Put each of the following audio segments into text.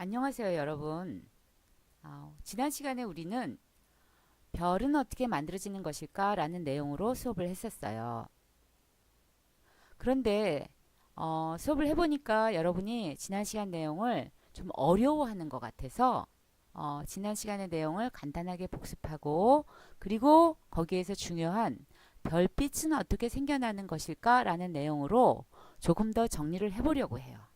안녕하세요, 여러분. 아, 지난 시간에 우리는 별은 어떻게 만들어지는 것일까? 라는 내용으로 수업을 했었어요. 그런데 어, 수업을 해보니까 여러분이 지난 시간 내용을 좀 어려워하는 것 같아서 어, 지난 시간의 내용을 간단하게 복습하고 그리고 거기에서 중요한 별빛은 어떻게 생겨나는 것일까? 라는 내용으로 조금 더 정리를 해보려고 해요.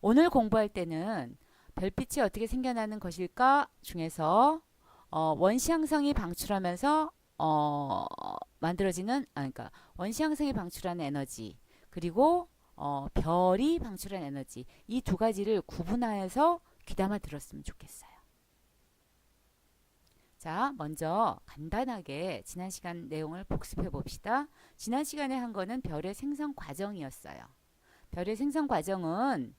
오늘 공부할 때는 별빛이 어떻게 생겨나는 것일까 중에서 어, 원시 항성이 방출하면서 어, 만들어지는 아, 그러니까 원시 항성이 방출하는 에너지 그리고 어, 별이 방출한 에너지 이 두 가지를 구분하여서 귀담아 들었으면 좋겠어요. 자, 먼저 간단하게 지난 시간 내용을 복습해 봅시다. 지난 시간에 한 거는 별의 생성 과정이었어요. 별의 생성 과정은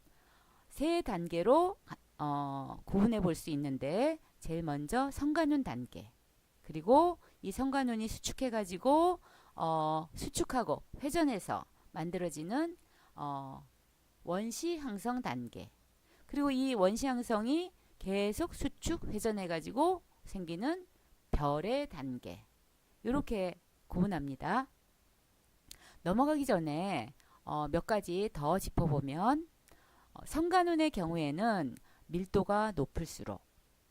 세 단계로 어, 구분해 볼 수 있는데 제일 먼저 성간운 단계. 그리고 이 성간운이 수축해 가지고 어, 수축하고 회전해서 만들어지는 어, 원시 항성 단계. 그리고 이 원시 항성이 계속 수축 회전해 가지고 생기는 별의 단계. 이렇게 구분합니다. 넘어가기 전에 어, 몇 가지 더 짚어보면 어, 성간운의 경우에는 밀도가 높을수록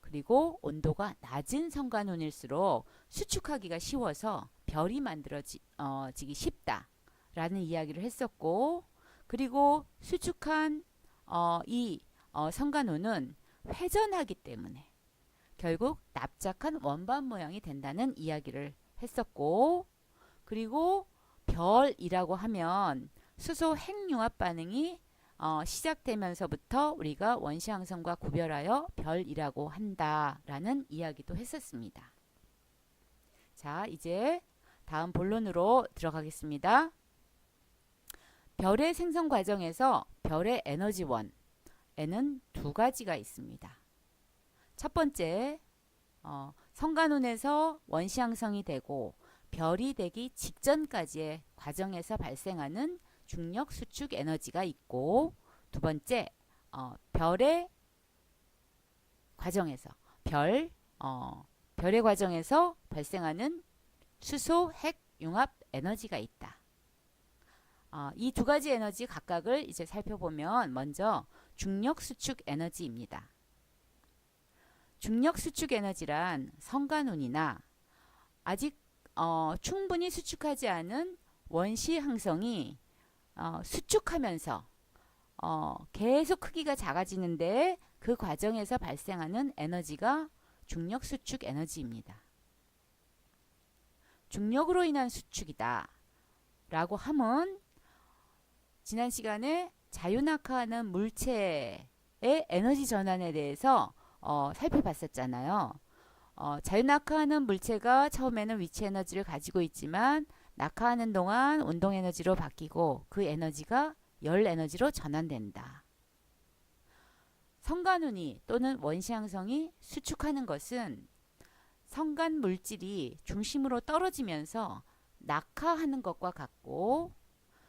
그리고 온도가 낮은 성간운일수록 수축하기가 쉬워서 별이 만들어지기 어, 쉽다라는 이야기를 했었고 그리고 수축한 어, 이 어, 성간운은 회전하기 때문에 결국 납작한 원반 모양이 된다는 이야기를 했었고 그리고 별이라고 하면 수소 핵융합 반응이 어, 시작되면서부터 우리가 원시 항성과 구별하여 별이라고 한다라는 이야기도 했었습니다. 자, 이제 다음 본론으로 들어가겠습니다. 별의 생성 과정에서 별의 에너지원 에는 두 가지가 있습니다. 첫 번째, 어, 성간운에서 원시 항성이 되고 별이 되기 직전까지의 과정에서 발생하는 중력 수축 에너지가 있고 두 번째 어, 별의 과정에서 별 어, 별의 과정에서 발생하는 수소 핵 융합 에너지가 있다. 어, 이두 가지 에너지 각각을 이제 살펴보면 먼저 중력 수축 에너지입니다. 중력 수축 에너지란 성간운이나 아직 어, 충분히 수축하지 않은 원시 항성이 어, 수축하면서 어, 계속 크기가 작아지는데 그 과정에서 발생하는 에너지가 중력 수축 에너지입니다. 중력으로 인한 수축이다. 라고 함은 지난 시간에 자유낙하하는 물체의 에너지 전환에 대해서 어, 살펴봤었잖아요. 어, 자유낙하하는 물체가 처음에는 위치 에너지를 가지고 있지만 낙하하는 동안 운동 에너지로 바뀌고 그 에너지가 열 에너지로 전환된다. 성간운이 또는 원시항성이 수축하는 것은 성간 물질이 중심으로 떨어지면서 낙하하는 것과 같고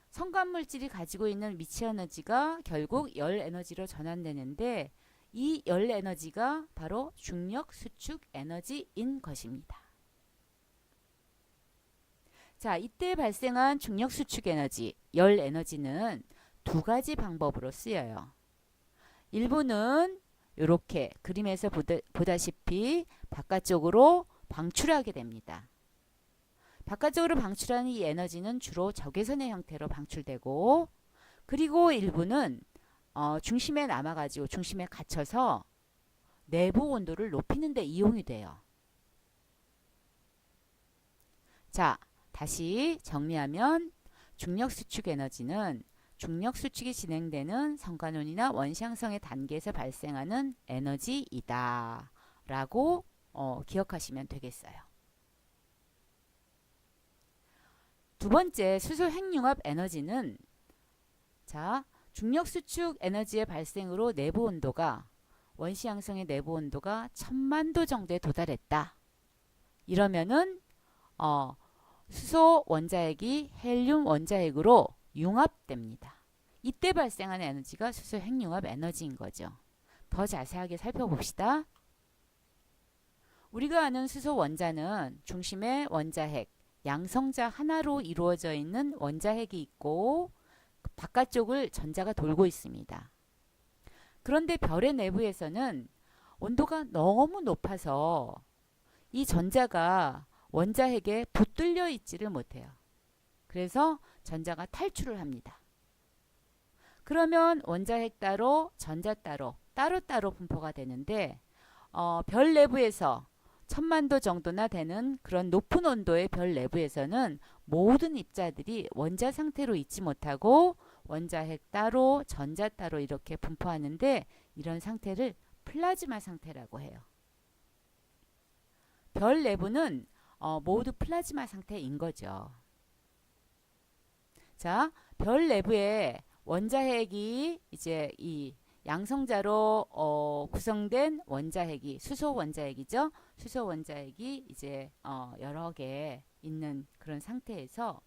성간 물질이 가지고 있는 위치 에너지가 결국 열 에너지로 전환되는데 이 열 에너지가 바로 중력 수축 에너지인 것입니다. 자, 이때 발생한 중력 수축 에너지, 열 에너지는 두 가지 방법으로 쓰여요. 일부는 이렇게 그림에서 보다, 시피 바깥쪽으로 방출하게 됩니다. 바깥쪽으로 방출하는 이 에너지는 주로 적외선의 형태로 방출되고 그리고 일부는 어, 중심에 남아가지고 중심에 갇혀서 내부 온도를 높이는 데 이용이 돼요. 자, 다시 정리하면 중력 수축 에너지는 중력 수축이 진행되는 성간운이나 원시항성의 단계에서 발생하는 에너지이다. 라고 어, 기억하시면 되겠어요. 두 번째 수소 핵융합 에너지는 자 중력 수축 에너지의 발생으로 내부 온도가 원시항성의 내부 온도가 천만 도 정도에 도달했다. 이러면은 어, 수소 원자핵이 헬륨 원자핵으로 융합됩니다. 이때 발생하는 에너지가 수소 핵융합 에너지인 거죠. 더 자세하게 살펴봅시다. 우리가 아는 수소 원자는 중심에 원자핵, 양성자 하나로 이루어져 있는 원자핵이 있고 그 바깥쪽을 전자가 돌고 있습니다. 그런데 별의 내부에서는 온도가 너무 높아서 이 전자가 원자핵에 붙들려 있지를 못해요. 그래서 전자가 탈출을 합니다. 그러면 원자핵 따로, 전자 따로, 따로따로 분포가 되는데 어, 별 내부에서 천만도 정도나 되는 그런 높은 온도의 별 내부에서는 모든 입자들이 원자 상태로 있지 못하고 원자핵 따로, 전자 따로 이렇게 분포하는데 이런 상태를 플라즈마 상태라고 해요. 별 내부는 어, 모두 플라즈마 상태인 거죠. 자, 별 내부에 원자핵이 이제 이 양성자로 어, 구성된 원자핵이 수소 원자핵이죠. 수소 원자핵이 이제 어, 여러 개 있는 그런 상태에서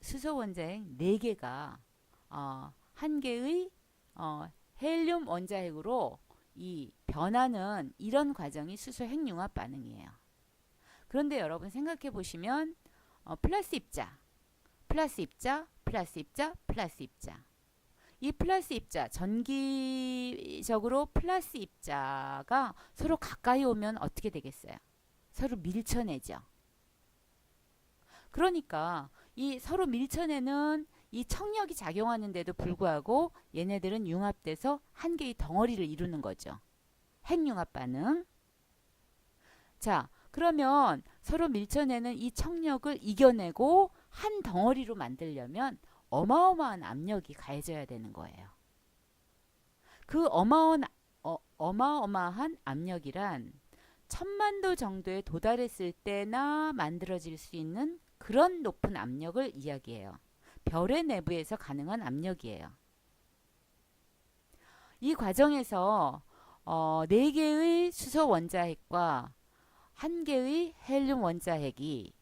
수소 원자핵 네 개가 어, 한 개의 어, 헬륨 원자핵으로 이 변하는 이런 과정이 수소 핵융합 반응이에요. 그런데 여러분 생각해 보시면 어, 플러스 입자, 플러스 입자, 플러스 입자, 플러스 입자. 이 플러스 입자, 전기적으로 플러스 입자가 서로 가까이 오면 어떻게 되겠어요? 서로 밀쳐내죠. 그러니까 이 서로 밀쳐내는 이 청력이 작용하는데도 불구하고 얘네들은 융합돼서 한 개의 덩어리를 이루는 거죠. 핵융합 반응. 자, 그러면 서로 밀쳐내는 이 청력을 이겨내고 한 덩어리로 만들려면 어마어마한 압력이 가해져야 되는 거예요. 그 어마어마한, 어, 어마어마한 압력이란 천만도 정도에 도달했을 때나 만들어질 수 있는 그런 높은 압력을 이야기해요. 별의 내부에서 가능한 압력이에요. 이 과정에서 어, 4개의 수소 원자핵과 한 개의 헬륨 원자핵이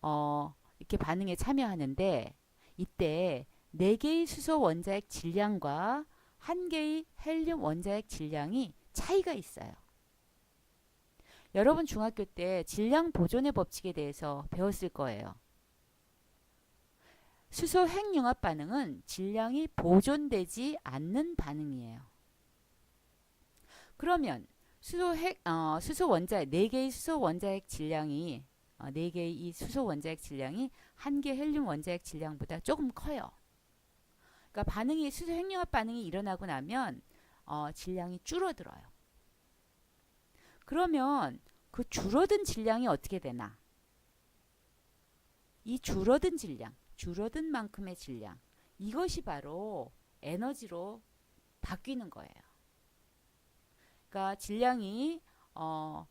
어, 이렇게 반응에 참여하는데 이때 4개의 수소 원자핵 질량과 한 개의 헬륨 원자핵 질량이 차이가 있어요. 여러분 중학교 때 질량 보존의 법칙에 대해서 배웠을 거예요. 수소 핵융합 반응은 질량이 보존되지 않는 반응이에요. 그러면 수소 핵 어, 수소 원자핵 4개의 수소 원자핵 질량이 어, 4개의 이 수소 원자핵 질량이 한개 헬륨 원자핵 질량보다 조금 커요. 그러니까 반응이 수소 핵융합 반응이 일어나고 나면 어, 질량이 줄어들어요. 그러면 그 줄어든 질량이 어떻게 되나? 이 줄어든 질량, 줄어든 만큼의 질량, 이것이 바로 에너지로 바뀌는 거예요. 그러니까 질량이 어,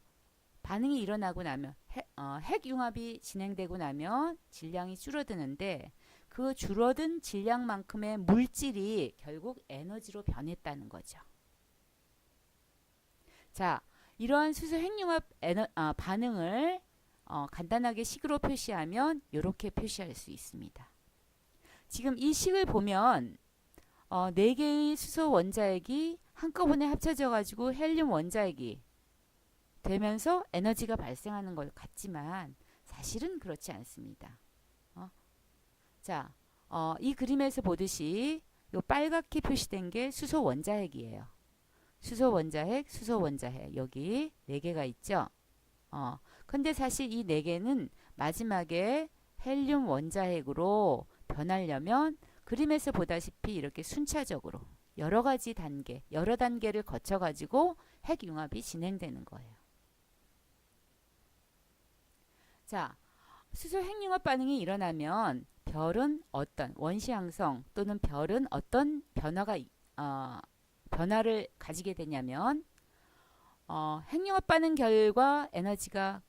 반응이 일어나고 나면 핵, 어, 핵융합이 진행되고 나면 질량이 줄어드는데 그 줄어든 질량만큼의 물질이 결국 에너지로 변했다는 거죠. 자, 이러한 수소 핵융합 에너, 아, 반응을 어, 간단하게 식으로 표시하면 이렇게 표시할 수 있습니다. 지금 이 식을 보면 어, 4개의 수소 원자핵이 한꺼번에 합쳐져 가지고 헬륨 원자핵이 되면서 에너지가 발생하는 것 같지만 사실은 그렇지 않습니다. 어? 자, 어, 이 그림에서 보듯이 요 빨갛게 표시된 게 수소 원자핵이에요. 수소 원자핵, 수소 원자핵 여기 네 개가 있죠. 어, 근데 사실 이 네 개는 마지막에 헬륨 원자핵으로 변하려면 그림에서 보다시피 이렇게 순차적으로 여러 가지 단계, 여러 단계를 거쳐 가지고 핵융합이 진행되는 거예요. 자, 수소 핵융합 반응이 일어나면 별은 어떤 원시 항성 또는 별은 어떤 변화가 어, 변화를 가지게 되냐면 어, 핵융합 반응 결과 에너지가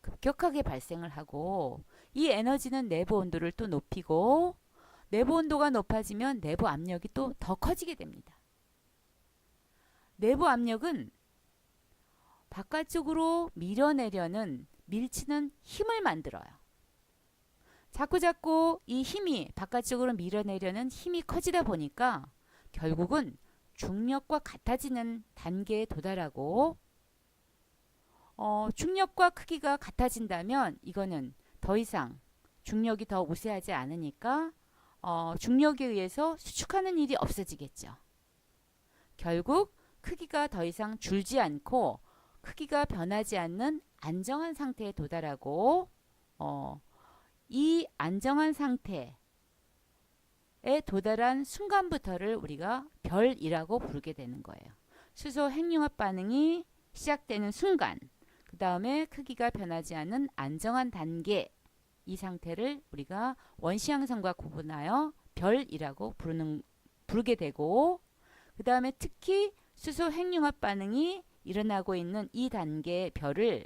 급격하게 발생을 하고 이 에너지는 내부 온도를 또 높이고 내부 온도가 높아지면 내부 압력이 또 더 커지게 됩니다. 내부 압력은 바깥쪽으로 밀어내려는 밀치는 힘을 만들어요. 자꾸자꾸 이 힘이 바깥쪽으로 밀어내려는 힘이 커지다 보니까 결국은 중력과 같아지는 단계에 도달하고 어, 중력과 크기가 같아진다면 이거는 더 이상 중력이 더 우세하지 않으니까 어, 중력에 의해서 수축하는 일이 없어지겠죠. 결국 크기가 더 이상 줄지 않고 크기가 변하지 않는 안정한 상태에 도달하고 어, 이 안정한 상태에 도달한 순간부터를 우리가 별이라고 부르게 되는 거예요. 수소 핵융합 반응이 시작되는 순간, 그 다음에 크기가 변하지 않는 안정한 단계, 이 상태를 우리가 원시항성과 구분하여 별이라고 부르는, 부르게 되고, 그 다음에 특히 수소 핵융합 반응이 일어나고 있는 이 단계의 별을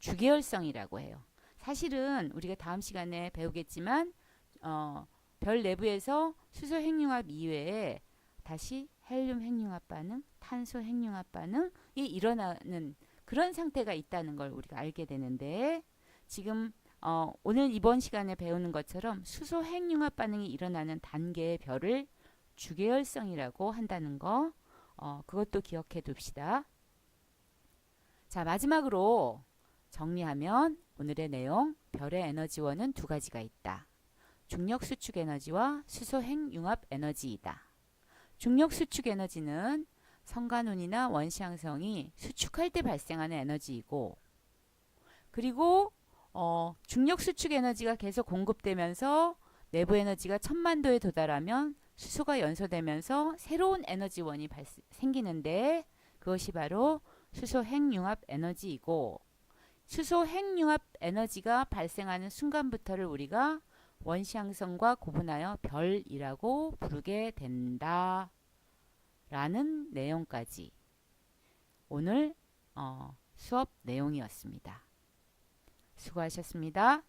주계열성이라고 해요. 사실은 우리가 다음 시간에 배우겠지만 어, 별 내부에서 수소 핵융합 이외에 다시 헬륨 핵융합 반응, 탄소 핵융합 반응이 일어나는 그런 상태가 있다는 걸 우리가 알게 되는데 지금 어, 오늘 이번 시간에 배우는 것처럼 수소 핵융합 반응이 일어나는 단계의 별을 주계열성이라고 한다는 거 어, 그것도 기억해 둡시다. 자, 마지막으로 정리하면 오늘의 내용 별의 에너지원은 두 가지가 있다. 중력 수축 에너지와 수소 핵융합 에너지이다. 중력 수축 에너지는 성간운이나 원시항성이 수축할 때 발생하는 에너지이고 그리고 어, 중력 수축 에너지가 계속 공급되면서 내부 에너지가 천만 도에 도달하면 수소가 연소되면서 새로운 에너지원이 발생, 생기는데 그것이 바로 수소 핵융합 에너지이고 수소 핵융합 에너지가 발생하는 순간부터를 우리가 원시항성과 구분하여 별이라고 부르게 된다. 라는 내용까지 오늘 어, 수업 내용이었습니다. 수고하셨습니다.